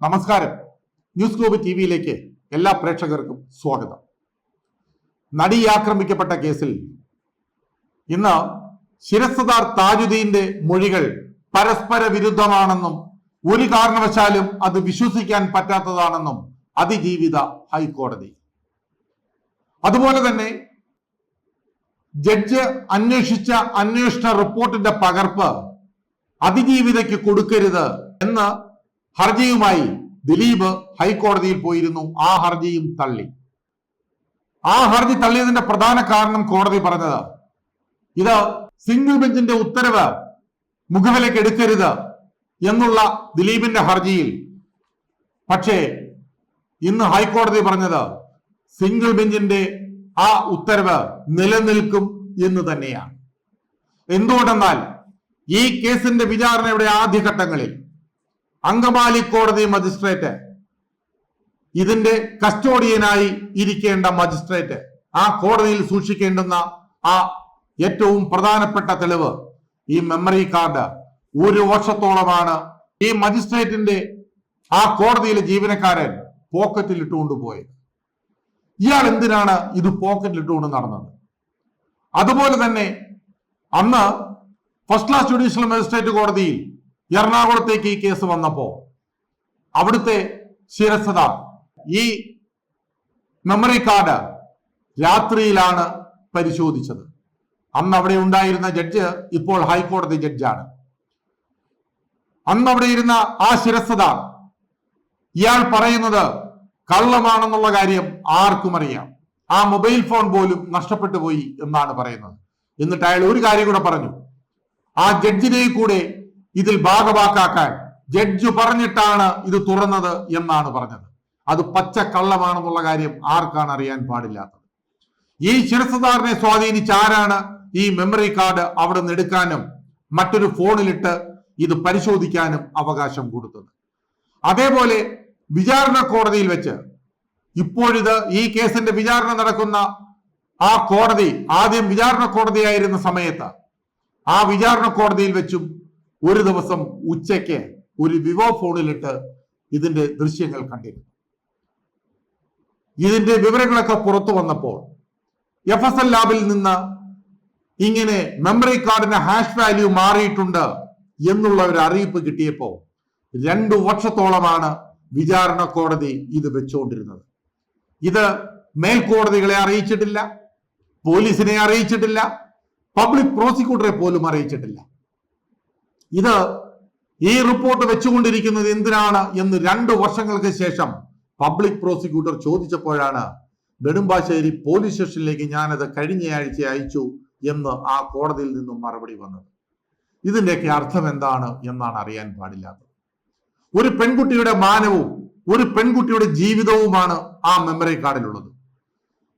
നമസ്കാരം. News globe T വിയിലേക്ക് എല്ലാ പ്രേക്ഷകർക്കും സ്വാഗതം. നടി ആക്രമിക്കപ്പെട്ട കേസിൽ ഇന്ന് ശിരസ്സുദാർ താജുദ്ദീന്റെ മൊഴികൾ പരസ്പര വിരുദ്ധമാണെന്നും ഒരു കാരണവശാലും അത് വിശ്വസിക്കാൻ പറ്റാത്തതാണെന്നും അതിജീവിത ഹൈക്കോടതി. അതുപോലെ തന്നെ ജഡ്ജ് അന്വേഷിച്ച അന്വേഷണ റിപ്പോർട്ടിന്റെ പകർപ്പ് അതിജീവിതയ്ക്ക് കൊടുക്കരുത് എന്ന് ഹർജിയുമായി ദിലീപ് ഹൈക്കോടതിയിൽ പോയിരുന്നു. ആ ഹർജിയും തള്ളി. ആ ഹർജി തള്ളിയതിന്റെ പ്രധാന കാരണം കോടതി പറഞ്ഞത്. ഇത് സിംഗിൾ ബെഞ്ചിന്റെ ഉത്തരവ് മുഖവിലേക്ക് എടുക്കരുത് എന്നുള്ള ദിലീപിന്റെ ഹർജിയിൽ. പക്ഷേ ഇന്ന് ഹൈക്കോടതി പറഞ്ഞത് സിംഗിൾ ബെഞ്ചിന്റെ ആ ഉത്തരവ് നിലനിൽക്കും എന്ന് തന്നെയാണ്. എന്തുകൊണ്ടെന്നാൽ ഈ കേസിന്റെ വിചാരണയുടെ ആദ്യഘട്ടങ്ങളിൽ അങ്കമാലി കോടതി മജിസ്ട്രേറ്റ്. ഇതിന്റെ കസ്റ്റോഡിയനായി ഇരിക്കേണ്ട മജിസ്ട്രേറ്റ്. ആ കോടതിയിൽ സൂക്ഷിക്കേണ്ടുന്ന ആ ഏറ്റവും പ്രധാനപ്പെട്ട തെളിവ് ഈ മെമ്മറി കാർഡ് ഒരു വർഷത്തോളമാണ് ഈ മജിസ്ട്രേറ്റിന്റെ ആ കോടതിയിലെ ജീവനക്കാരൻ പോക്കറ്റിൽ ഇട്ടുകൊണ്ട് പോയത് ഇയാൾ എന്തിനാണ് ഇത് പോക്കറ്റിൽ ഇട്ടുകൊണ്ട് നടന്നത്? അതുപോലെ തന്നെ അന്ന് ഫസ്റ്റ് ക്ലാസ് ജുഡീഷ്യൽ മജിസ്ട്രേറ്റ് കോടതിയിൽ എറണാകുളത്തേക്ക് ഈ കേസ് വന്നപ്പോ അവിടുത്തെ ശിരസത ഈ മെമ്മറി കാർഡ് രാത്രിയിലാണ് പരിശോധിച്ചത്. അന്ന് അവിടെ ഉണ്ടായിരുന്ന ജഡ്ജ് ഇപ്പോൾ ഹൈക്കോടതി ജഡ്ജാണ് അന്ന് അവിടെ ഇരുന്ന ആ ശിരസത ഇയാൾ പറയുന്നത് കള്ളമാണെന്നുള്ള കാര്യം ആർക്കും അറിയാം. ആ മൊബൈൽ ഫോൺ പോലും നഷ്ടപ്പെട്ടു പോയി എന്നാണ് പറയുന്നത്. എന്നിട്ട് അയാൾ ഒരു കാര്യം കൂടെ പറഞ്ഞു. ആ ജഡ്ജിനെ കൂടെ ഇതിൽ ഭാഗവാക്കാക്കാൻ ജഡ്ജ് പറഞ്ഞിട്ടാണ് ഇത് തുറന്നത് എന്നാണ് പറഞ്ഞത്. അത് പച്ച കള്ളമാണെന്നുള്ള കാര്യം ആർക്കാണ് അറിയാൻ പാടില്ലാത്തത്? ഈ ശിരസുദാറിനെ സ്വാധീനിച്ച ആരാണ്? ഈ മെമ്മറി കാർഡ് അവിടെ നിന്ന് എടുക്കാനും മറ്റൊരു ഫോണിലിട്ട് ഇത് പരിശോധിക്കാനും അവകാശം കൊടുത്തത്. അതേപോലെ വിചാരണ കോടതിയിൽ വെച്ച് ഇപ്പോഴിത് ഈ കേസിന്റെ വിചാരണ നടക്കുന്ന ആ കോടതി ആദ്യം വിചാരണ കോടതിയായിരുന്ന സമയത്ത് ആ വിചാരണ കോടതിയിൽ വെച്ചും ഒരു ദിവസം ഉച്ചയ്ക്ക് ഒരു വിവോ ഫോണിലിട്ട് ഇതിന്റെ ദൃശ്യങ്ങൾ കണ്ടിരുന്നു. ഇതിന്റെ വിവരങ്ങളൊക്കെ പുറത്തു വന്നപ്പോൾ എഫ് എസ് എൽ ലാബിൽ നിന്ന് ഇങ്ങനെ മെമ്മറി കാർഡിന്റെ ഹാഷ് വാല്യൂ മാറിയിട്ടുണ്ട് എന്നുള്ള ഒരു അറിയിപ്പ് കിട്ടിയപ്പോൾ രണ്ടു വർഷത്തോളമാണ് വിചാരണ കോടതി ഇത് വെച്ചുകൊണ്ടിരുന്നത്. ഇത് മേൽക്കോടതികളെ അറിയിച്ചിട്ടില്ല പോലീസിനെ അറിയിച്ചിട്ടില്ല പബ്ലിക് പ്രോസിക്യൂട്ടറെ പോലും അറിയിച്ചിട്ടില്ല. ഇത് ഈ റിപ്പോർട്ട് വെച്ചുകൊണ്ടിരിക്കുന്നത് എന്തിനാണ് എന്ന് രണ്ടു വർഷങ്ങൾക്ക് ശേഷം പബ്ലിക് പ്രോസിക്യൂട്ടർ ചോദിച്ചപ്പോഴാണ് നെടുമ്പാശ്ശേരി പോലീസ് സ്റ്റേഷനിലേക്ക് ഞാനത് കഴിഞ്ഞയാഴ്ച അയച്ചു എന്ന് ആ കോടതിയിൽ നിന്നും മറുപടി വന്നത്. ഇതിന്റെയൊക്കെ അർത്ഥം എന്താണ് എന്നാണ് അറിയാൻ പാടില്ലാത്തത് ഒരു പെൺകുട്ടിയുടെ മാനവും ഒരു പെൺകുട്ടിയുടെ ജീവിതവുമാണ് ആ മെമ്മറി കാർഡിലുള്ളത്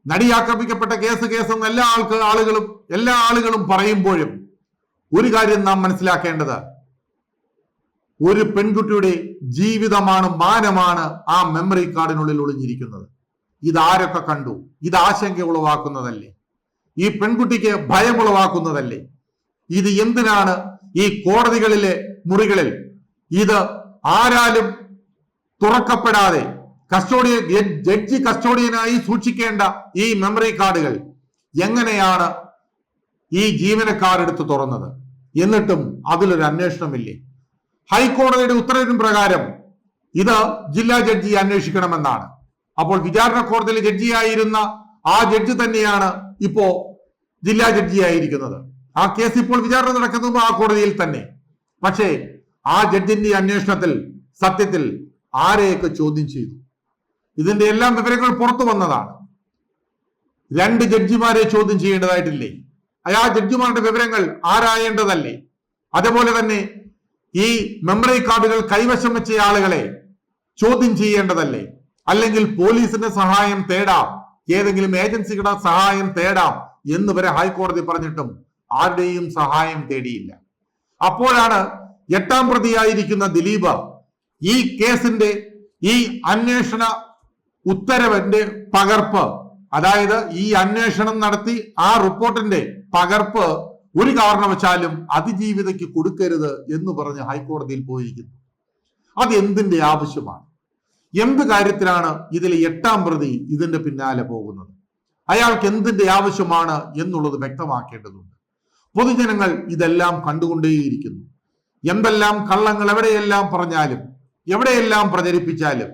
നടി ആക്രമിക്കപ്പെട്ട കേസ് കേസ് എല്ലാ ആൾക്ക് ആളുകളും എല്ലാ ആളുകളും പറയുമ്പോഴും ഒരു കാര്യം നാം മനസ്സിലാക്കേണ്ടത്. ഒരു പെൺകുട്ടിയുടെ ജീവിതമാണ് മാനമാണ് ആ മെമ്മറി കാർഡിനുള്ളിൽ ഒളിഞ്ഞിരിക്കുന്നത്. ഇതാരൊക്കെ കണ്ടു? ഇത് ആശങ്ക ഉളവാക്കുന്നതല്ലേ? ഈ പെൺകുട്ടിക്ക് ഭയം ഉളവാക്കുന്നതല്ലേ? ഇത് എന്തിനാണ് ഈ കോടതികളിലെ മുറികളിൽ? ഇത് ആരാലും തുറക്കപ്പെടാതെ കസ്റ്റോഡിയൻ ജഡ്ജി കസ്റ്റോഡിയനായി സൂക്ഷിക്കേണ്ട ഈ മെമ്മറി കാർഡുകൾ എങ്ങനെയാണ് ഈ ജീവനക്കാർ എടുത്ത് തുറന്നത്? എന്നിട്ടും അതിലൊരു അന്വേഷണമില്ലേ? ഹൈക്കോടതിയുടെ ഉത്തരവിന് പ്രകാരം ഇത് ജില്ലാ ജഡ്ജി അന്വേഷിക്കണമെന്നാണ്. അപ്പോൾ വിചാരണ കോടതിയിലെ ജഡ്ജിയായിരുന്ന ആ ജഡ്ജി തന്നെയാണ് ഇപ്പോ ജില്ലാ ജഡ്ജിയായിരിക്കുന്നത്. ആ കേസ് ഇപ്പോൾ വിചാരണ നടക്കുന്നത് ആ കോടതിയിൽ തന്നെ. പക്ഷേ ആ ജഡ്ജിന്റെ അന്വേഷണത്തിൽ സത്യത്തിൽ ആരെയൊക്കെ ചോദ്യം ചെയ്തു? ഇതിന്റെ എല്ലാം വിവരങ്ങൾ പുറത്തു വന്നതാണ്. രണ്ട് ജഡ്ജിമാരെ ചോദ്യം ചെയ്യേണ്ടതായിട്ടില്ലേ? ആ ജഡ്ജിമാരുടെ വിവരങ്ങൾ ആരായേണ്ടതല്ലേ? അതുപോലെ തന്നെ ഈ മെമ്മറി കാർഡുകൾ കൈവശം വെച്ച ആളുകളെ ചോദ്യം ചെയ്യേണ്ടതല്ലേ? അല്ലെങ്കിൽ പോലീസിന്റെ സഹായം തേടാം ഏതെങ്കിലും ഏജൻസികളുടെ സഹായം തേടാം എന്ന് വരെ ഹൈക്കോടതി പറഞ്ഞിട്ടും ആരുടെയും സഹായം തേടിയില്ല. അപ്പോഴാണ് എട്ടാം പ്രതിയായിരിക്കുന്ന ദിലീപ് ഈ കേസിന്റെ ഈ അന്വേഷണ ഉത്തരവിന്റെ പകർപ്പ് അതായത് ഈ അന്വേഷണം നടത്തി ആ റിപ്പോർട്ടിന്റെ പകർപ്പ് ഒരു കാരണവശാലും അതിജീവിതയ്ക്ക് കൊടുക്കരുത് എന്ന് പറഞ്ഞ് ഹൈക്കോടതിയിൽ പോയിരിക്കുന്നു. അത് എന്തിന്റെ ആവശ്യമാണ്? എന്ത് കാര്യത്തിലാണ് ഇതിലെ എട്ടാം പ്രതി ഇതിന്റെ പിന്നാലെ പോകുന്നത്? അയാൾക്ക് എന്തിന്റെ ആവശ്യമാണ് എന്നുള്ളത് വ്യക്തമാക്കേണ്ടതുണ്ട്. പൊതുജനങ്ങൾ ഇതെല്ലാം കണ്ടുകൊണ്ടേയിരിക്കുന്നു. എന്തെല്ലാം കള്ളങ്ങൾ എവിടെയെല്ലാം പറഞ്ഞാലും എവിടെയെല്ലാം പ്രചരിപ്പിച്ചാലും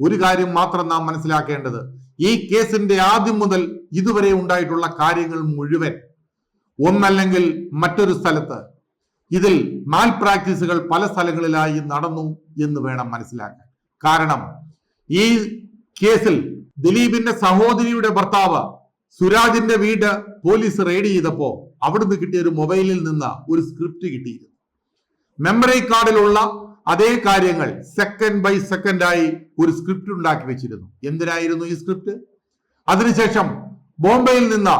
ഒരു കാര്യം മാത്രം നാം മനസ്സിലാക്കേണ്ടത് ഈ കേസിന്റെ ആദ്യം മുതൽ ഇതുവരെ ഉണ്ടായിട്ടുള്ള കാര്യങ്ങൾ മുഴുവൻ ഒന്നല്ലെങ്കിൽ മറ്റൊരു സ്ഥലത്ത് ഇതിൽ മാൽ പ്രാക്ടീസുകൾ പല സ്ഥലങ്ങളിലായി നടന്നു എന്ന് വേണം മനസ്സിലാക്കാൻ. കാരണം ഈ കേസിൽ ദിലീപിന്റെ സഹോദരിയുടെ ഭർത്താവ് സുരാജിന്റെ വീട് പോലീസ് റെയ്ഡ് ചെയ്തപ്പോ അവിടുന്ന് കിട്ടിയ ഒരു മൊബൈലിൽ നിന്ന് ഒരു സ്ക്രിപ്റ്റ് കിട്ടിയിരുന്നു. മെമ്മറി കാർഡിലുള്ള അതേ കാര്യങ്ങൾ സെക്കൻഡ് ബൈ സെക്കൻഡ് ആയി ഒരു സ്ക്രിപ്റ്റ് ഉണ്ടാക്കി വെച്ചിരുന്നു. എന്തിനായിരുന്നു ഈ സ്ക്രിപ്റ്റ് അതിനുശേഷം ബോംബെയിൽ നിന്ന്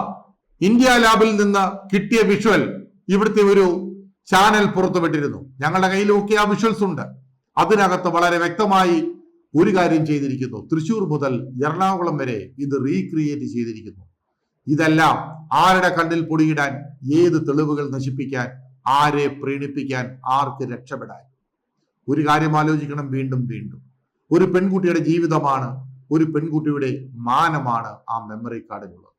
ഇന്ത്യ ലാബിൽ നിന്ന് കിട്ടിയ വിഷ്വൽ ഇവിടുത്തെ ഒരു ചാനൽ പുറത്തുവിട്ടിരുന്നു. ഞങ്ങളുടെ കയ്യിലൊക്കെ ആ വിഷ്വൽസ് ഉണ്ട്. അതിനകത്ത് വളരെ വ്യക്തമായി ഒരു കാര്യം ചെയ്തിരിക്കുന്നു. തൃശൂർ മുതൽ എറണാകുളം വരെ ഇത് റീക്രിയേറ്റ് ചെയ്തിരിക്കുന്നു. ഇതെല്ലാം ആരുടെ കണ്ണിൽ പൊടിയിടാൻ ഏത് തെളിവുകൾ നശിപ്പിക്കാൻ ആരെ പ്രീണിപ്പിക്കാൻ ആർക്ക് രക്ഷപ്പെടാൻ. ഒരു കാര്യം ആലോചിക്കണം വീണ്ടും വീണ്ടും. ഒരു പെൺകുട്ടിയുടെ ജീവിതമാണ് ഒരു പെൺകുട്ടിയുടെ മാനമാണ് ആ മെമ്മറി കാർഡിലുള്ളത്